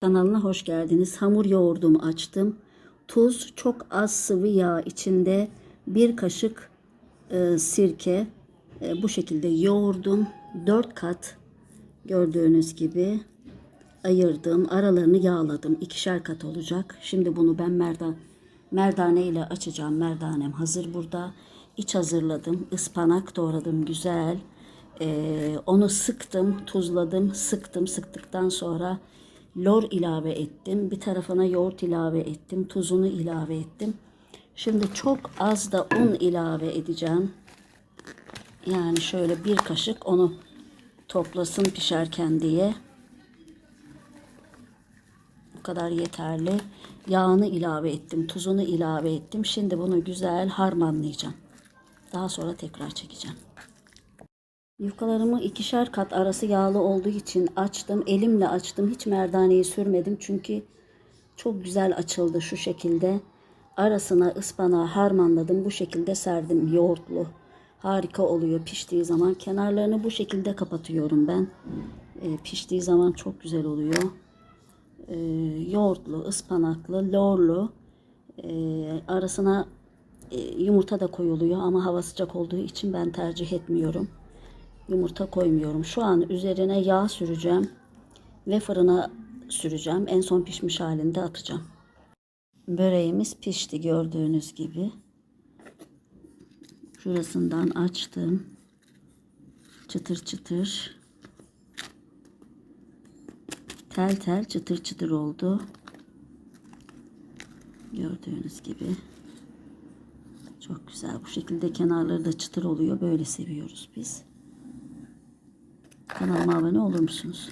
Kanalına hoş geldiniz. Hamur yoğurdumu açtım. Tuz, çok az sıvı yağ içinde bir kaşık e, sirke e, bu şekilde yoğurdum. 4 kat gördüğünüz gibi ayırdım. Aralarını yağladım. İkişer kat olacak. Şimdi bunu ben merdan merdane ile açacağım. Merdanem hazır burada. İç hazırladım. Ispanak doğradım güzel. Ee, onu sıktım, tuzladım, sıktım. Sıktıktan sonra lor ilave ettim. Bir tarafına yoğurt ilave ettim. Tuzunu ilave ettim. Şimdi çok az da un ilave edeceğim. Yani şöyle bir kaşık onu toplasın pişerken diye. Bu kadar yeterli. Yağını ilave ettim, tuzunu ilave ettim. Şimdi bunu güzel harmanlayacağım. Daha sonra tekrar çekeceğim. Yufkalarımı ikişer kat arası yağlı olduğu için açtım. Elimle açtım. Hiç merdaneyi sürmedim. Çünkü çok güzel açıldı şu şekilde. Arasına ıspanağı harmanladım. Bu şekilde serdim yoğurtlu. Harika oluyor piştiği zaman. Kenarlarını bu şekilde kapatıyorum ben. Ee, piştiği zaman çok güzel oluyor. Ee, yoğurtlu, ıspanaklı, lorlu. Ee, arasına e, yumurta da koyuluyor ama hava sıcak olduğu için ben tercih etmiyorum. Yumurta koymuyorum. Şu an üzerine yağ süreceğim ve fırına süreceğim. En son pişmiş halinde atacağım. Böreğimiz pişti gördüğünüz gibi. Şurasından açtım. Çıtır çıtır. Tel tel çıtır çıtır oldu. Gördüğünüz gibi. Çok güzel. Bu şekilde kenarları da çıtır oluyor. Böyle seviyoruz biz. Kanalıma abone olur musunuz?